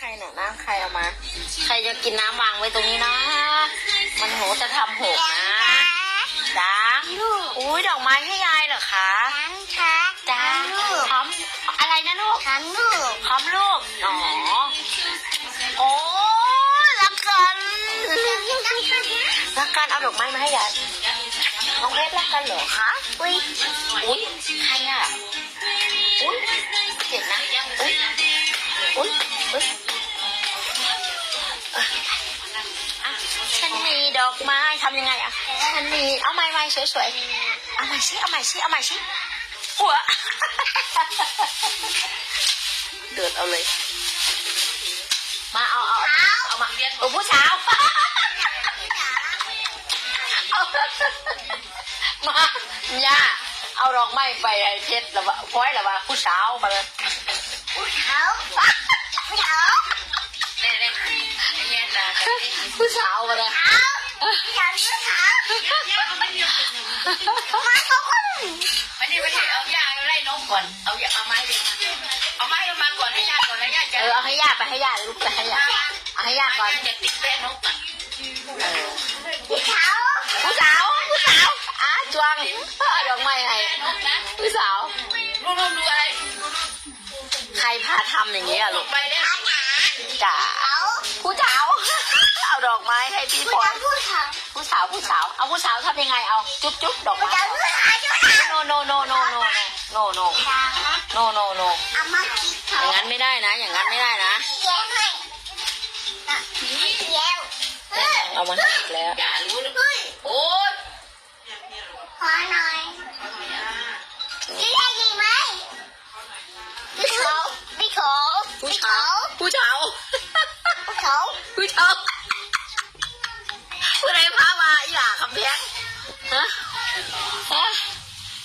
อะไรน้ำน้ำใครเนี่ยน้ำใครเอามา ใครจะกินน้ำวางไว้ตรงนี้นะ มันหนูจะทำหกนะจ้าอุ้ยดอกไม้ให้ยายเหรอคะทั้งช้าจ้าทั้งลูกพร้อมอะไรนะลูกทั้งลูกพร้อมลูกอ๋อโอ้รักกันรักกันเอาดอกไม้มาให้ยายน้องเพชรรักกันเหรอคะอุ้ยอุ้ยใครอะอุ้ยเจ็บนะอุ้ยอุ้ยอุ้ย ดอกไม้ทำยังไงอะฉันมีเอาไม้ไม้สวยๆเอาไม้ชิเอาไม้ชิเอาไม้ชิหัวเดือดเอาเลย มาเอาเอาเอามาเอาผู้สาวเอามาย่าเอาดอกไม้ไปไอ้เพชรแล้วว่าพ้อยแล้วว่าผู้สาวมาเลยผู้เท้าผู้เท้าผู้สาวมา เลยเท้าผู้เท้าผู้เท้ามาเขาคนวันนี้วันนี้เอายาไล่นกก่อน เอายาเอาไม้เลยเอาไม้ลงมาก่อนให้ยาก่อนแล้วยาจะเออเอาให้ย่าไปให้ย่าลูกไปให้ย่าเอาให้ย่าก่อนจะติดแป้นกอะเออผู้เท้าผู้สาวผู้สาวอะจวงเอาดอกไม้ให้นกนะผู้สาวรู้รู้ดูอะไรใครพาทำอย่างนี้อะลลูงกไปแล้วจ๋าเท้าผู้สาว เอาดอกไม้ให้พี่ผู้พลอเท้ายผู้เท้าผู้สาวผู้สาว เอาผู้สาวทำยังไงเอาจุ๊บจุ๊บดอกผู้ไม้เท้าผู้เท้าผู้เท้าโนโนโนโนโนโนโนเท้าโนโนโนเอามาคิดอเขาย่างนั้นไม่ได้นะ อย่างนั้นไม่ได้นะแย้มให้น่ะแย้มเฮ้ยเอามาให้อีกแล้วอย่ารู้นะเฮ้ยโอ๊ยขอหน่อยพี่ได้ยินไหมพี่เขาพี่เขาผู้พี่สาเขาวผู้สาวพี่เขา ฮะ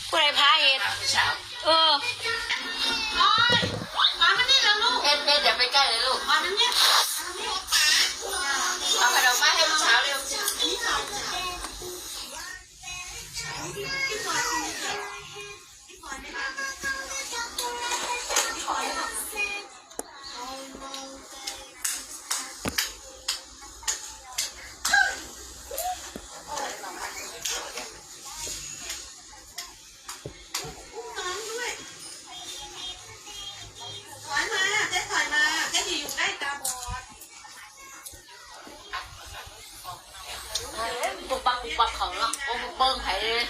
ผู้ใดพาเหตุสาวเออ มามานี่แล้วลูก เอ็ดเอ็ดอย่าไปใกล้เลยลูก มาเนี่ย ปักเขาเนาะโอ้เบิ้งไผ่เลย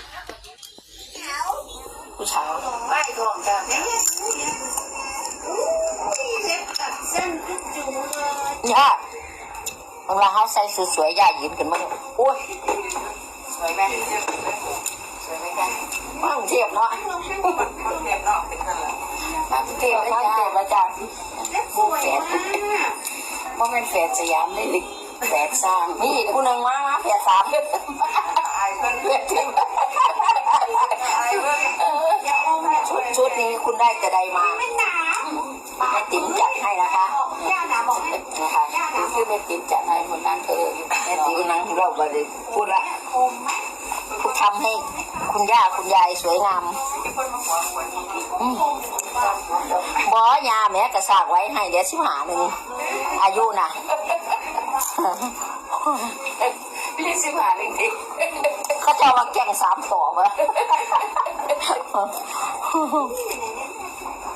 ผู้สาวไม่ก่อนกันเนี่ยเจ๊ตัดเส้นขึ้นจูเลยย่าเวลาเขาใส่สวยๆย่ายืนขึ้นมาเลยโอ้ยสวยไหมสวยไหมกันมากรุงเทียบเนาะคนเทปนอกเป็นกันเหรอมากรุงเทียบมากรุงเทียบอาจารย์เจ๊สวยมากว่าเป็นแฝดสยามได้ดิแฝดสร้างนี่อีกผู้หนึ่งมามาแฝดสาม จะได้มาไม่หนาแม่ติ๋มจัดให้นะคะย่าหนาบอกให้นะคะคือแม่ติ๋มจัดให้คนนั้นเธอแม่ติ๋มนั่งเราบริพูดละคมไหมพูดทำให้คุณย่าคุณยายสวยงามมีคนมาขอหวยอืมบอยาแม่กระสากไว้ให้เดี๋ยวสิบหาหนึ่งอายุน่ะพี่สิบหาจริงเขาจะเอามาแก่งสามต่อมาๆไล่มาอ ย่างนี้